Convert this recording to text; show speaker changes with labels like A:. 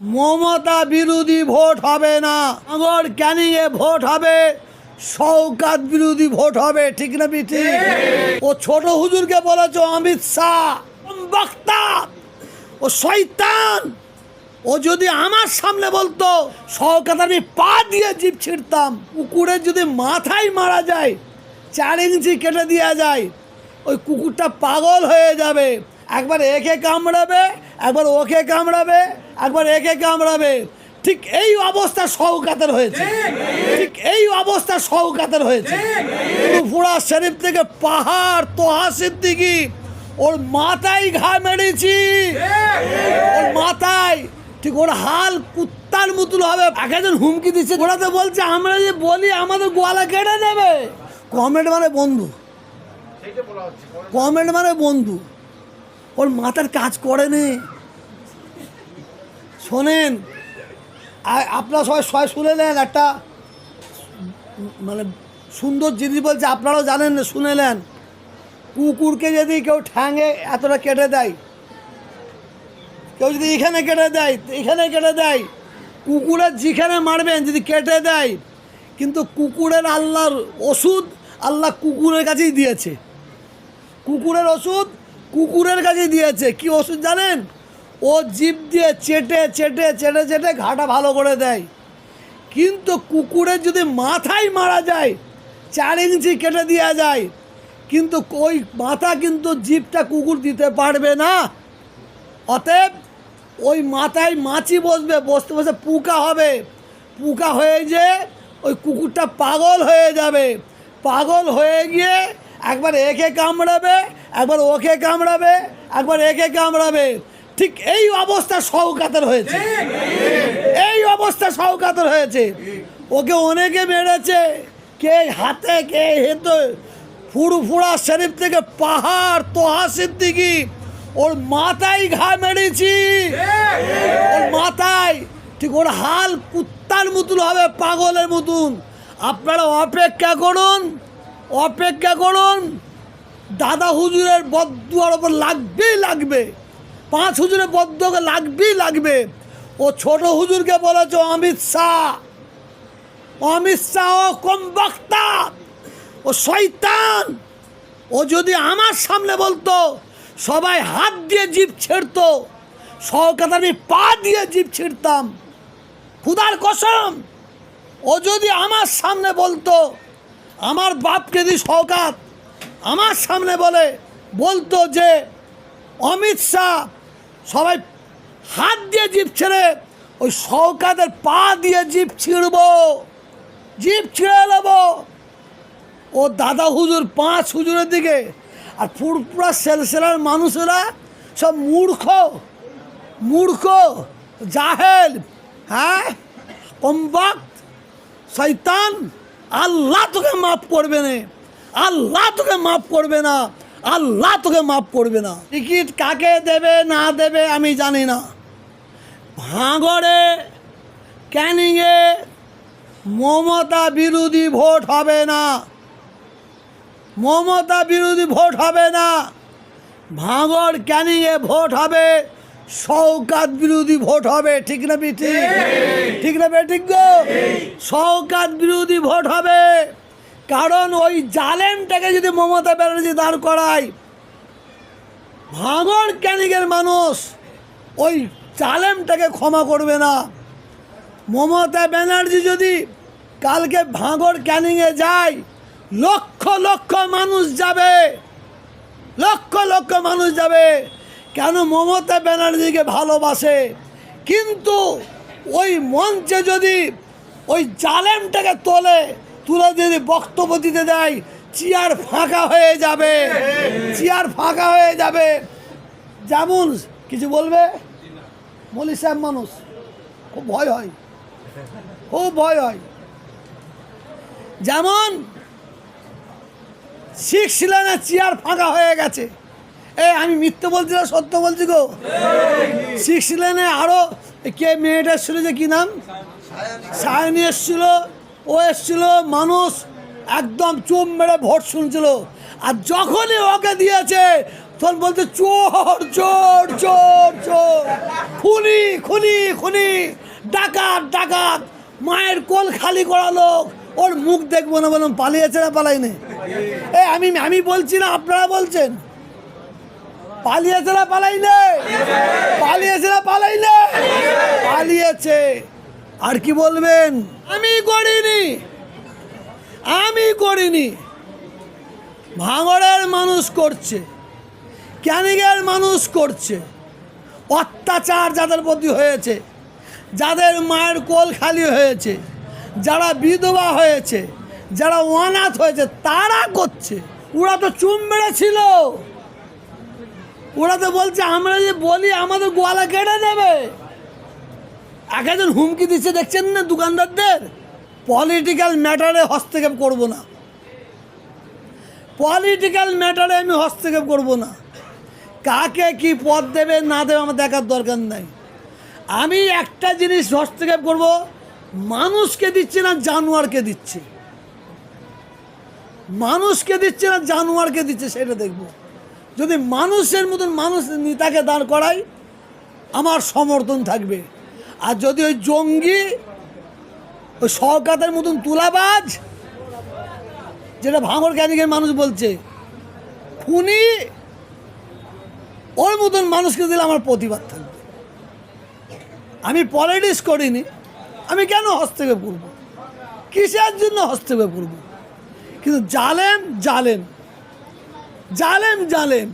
A: মমতা বিরোধী ভোট হবে না। আগর ক্যানিং এ ভোট হবে, শওকাত বিরোধী ভোট হবে, ঠিক না বিঠি ও ছোট হুজুরকে বলেছ, অমিত শাহ, ও শৈতান ও যদি আমার সামনে বলতো, শওকাত আমি পা দিয়ে জিপ ছিঁড়তাম কুকুরের যদি মাথায় মারা যায়, চার ইঞ্চি কেটে দেওয়া যায়, ওই কুকুরটা পাগল হয়ে যাবে। একবার একে কামড়াবে একবার ওকে কামড়াবে, একবার একে কামড়াবে। ঠিক এই অবস্থা শওকাতের হয়েছে। ঠিক এই অবস্থা শওকাতের হয়েছে। ফুড়া শরীফ থেকে পাহাড় তোহা সিদ্দিকি, ওর মাথায় ঘা মেরেছি। ওর মাথায়, ঠিক ওর হাল কুত্তার মতন হবে। এক একজন হুমকি দিচ্ছে। ওরা তো বলছে, আমরা যে বলি, আমাদের গোয়ালা কেটে দেবে। কমেন্ট মানে বন্ধু। কমেন্ট মানে বন্ধু। ওর মাথার কাজ করে নে। শোনেন আপনারা সবাই সবাই শুনে নেন একটা মানে সুন্দর জিনিস বলছে, আপনারাও জানেন না, শুনে নেন। কুকুরকে যদি কেউ ঠ্যাঙে এতটা কেটে দেয়, কেউ যদি এখানে কেটে দেয়, এখানে কেটে দেয় কুকুরের যেখানে মারবেন, যদি কেটে দেয়, কিন্তু কুকুরের আল্লাহর ওষুধ আল্লাহ কুকুরের কাছেই দিয়েছে। কুকুরের ওষুধ কুকুরের কাছে দিয়েছে। কি ওষুধ জানেন? ও জিভ দিয়ে চেটে চেটে চেটে চেটে ঘাটা ভালো করে দেয়। কিন্তু কুকুরের যদি মাথায় মারা যায়, চার ইঞ্চি কেটে দেওয়া যায়, কিন্তু ওই মাথা কিন্তু জিভটা কুকুর দিতে পারবে না। অতএব ওই মাথায় মাছি বসবে, বসতে বসে পুকা হবে। পুকা হয়ে যে ওই কুকুরটা পাগল হয়ে যাবে। পাগল হয়ে গিয়ে একবার একে কামড়াবে একবার ওকে কামড়াবে, একবার একে কামড়াবে। ঠিক এই অবস্থা শওকাতের হয়েছে। এই অবস্থা শওকাতের হয়েছে। ওকে অনেকে মেরেছে। কে হাতে, কে হেতে। ফুরফুরা শরীফ থেকে পাহাড়, তোহা সিদ্দিকি। ওর মাথায় ঘা মেরেছি। ওর মাথায়, ঠিক ওর হাল কুত্তার মতন হবে, পাগলের মতন। আপনারা অপেক্ষা করুন অপেক্ষা করুন। দাদা হুজুরের বদুয়ার ওপর লাগবেই লাগবে। পাঁচ হুজুরের বদ্ধকে লাগবেই লাগবে। ও ছোট হুজুরকে বলেছ, অমিত শাহ অমিত শাহ, ও কম বক্তা, ও শৈতান ও যদি আমার সামনে বলতো, সবাই হাত দিয়ে জিভ ছেড়তো সহকাত আমি পা দিয়ে জিভ ছিঁড়তাম। খুদার কসম, ও যদি আমার সামনে বলতো, আমার বাপকে দি সহকাত আমার সামনে বলে, বলতো যে, অমিত শাহ সবাই হাত দিয়ে জিভ ছেড়ে ওই সহকাতের পা দিয়ে জিভ ছিঁড়ব, জিভ ছিঁড়ে নেব ও দাদা হুজুর, পাঁচ হুজুরের দিকে, আর ফুরপুরা সেলসেলার মানুষেরা সব মূর্খ মূর্খ, জাহেল হ্যাঁ? কমবাক শৈতান আল্লাহ তোকে মাফ করবে না। আল্লাহ তোকে মাফ করবে না। আল্লাহ তোকে মাফ করবে না। টিকিট কাকে দেবে না দেবে আমি জানি না। ভাঙড়ে ক্যানিংয়ে মমতা বিরোধী ভোট হবে না। মমতা বিরোধী ভোট হবে না। ভাঙড় ক্যানিংয়ে ভোট হবে। শওকাত বিরোধী ভোট হবে। ঠিক না বিঠি ঠিক। না ঠিক গো? শওকাত বিরোধী ভোট হবে। কারণ ওই জালেমটাকে যদি মমতা ব্যানার্জি দাঁড় করায় ভাঙড় ক্যানিংয়ের মানুষ ওই জালেমটাকে ক্ষমা করবে না। মমতা ব্যানার্জি যদি কালকে ভাঙড় ক্যানিংয়ে যায়, লক্ষ লক্ষ মানুষ যাবে, লক্ষ লক্ষ মানুষ যাবে। কেন মমতা ব্যানার্জিকে ভালোবাসে? কিন্তু ওই মঞ্চে যদি ওই জালেমটাকে তোলে তুলে যদি বক্তব্য দিতে দেয়, চেয়ার ফাঁকা হয়ে যাবে, চেয়ার ফাঁকা হয়ে যাবে। যেমন কিছু বলবে? মলি সাহেব মানুষ, খুব ভয় হয়, খুব ভয় হয়। যেমন সিক্স লাইনের চেয়ার ফাঁকা হয়ে গেছে। এ, আমি মিথ্যে বলছি না, সত্য বলছি গো? সিক্স লাইনে আরও কে মেয়েটা এসেছিল যে কী নাম? সায়নি এসছিল। ও এসছিল, মানুষ একদম চুপ মেরে ভোট শুনছিল। আর যখনই ওকে দিয়েছে, তখন বলছে, চোর চোর চোর চোর। খুনি খুনি খুনি। ডাকাত ডাকাত। মায়ের কোল খালি করা লোক। ওর মুখ দেখব না বললাম, পালিয়েছে না পালাইনি এ, আমি আমি বলছি না, আপনারা বলছেন। পালিয়েছে না পালাইনে পালিয়েছে না পালাইনে পালিয়েছে। আর কি বলবেন? আমি করিনি। আমি করিনি। ভাঙড়ের মানুষ করছে ক্যানিংয়ের মানুষ করছে। অত্যাচার যাদের প্রতি হয়েছে, যাদের মায়ের কোল খালি হয়েছে, যারা বিধবা হয়েছে, যারা অনাথ হয়েছে, তারা করছে। ওরা তো চুম মেরেছিল। ওরা তো বলছে, আমরা যে বলি, আমাদের গোয়ালা কেটে দেবে। একজন হুমকি দিচ্ছে, দেখছেন না দোকানদারদের? পলিটিক্যাল ম্যাটারে হস্তক্ষেপ করব না। পলিটিক্যাল ম্যাটারে আমি হস্তক্ষেপ করব না। কাকে কি পদ দেবে, না দেবে, আমার দেখার দরকার নাই। আমি একটা জিনিস হস্তক্ষেপ করব, মানুষকে দিচ্ছি না, জানোয়ারকে দিচ্ছি। মানুষকে দিচ্ছে না, জানোয়ারকে দিচ্ছে, সেটা দেখব। যদি মানুষের মতন মানুষ নেতাকে দাঁড় করাই আমার সমর্থন থাকবে। আর যদি ওই জঙ্গি, ওই সরকারের মতন তুলাবাজ, যেটা ভাঙর ক্যানিকের মানুষ বলছে, খুনি, ওর মতন মানুষকে দিলে আমার প্রতিবাদ থাকবে। আমি পলিটিক্স করিনি, আমি কেন হস্তক্ষেপ করব? কিসের জন্য হস্তক্ষেপ করব? কিন্তু জালেম জালেম জালেম জালেম।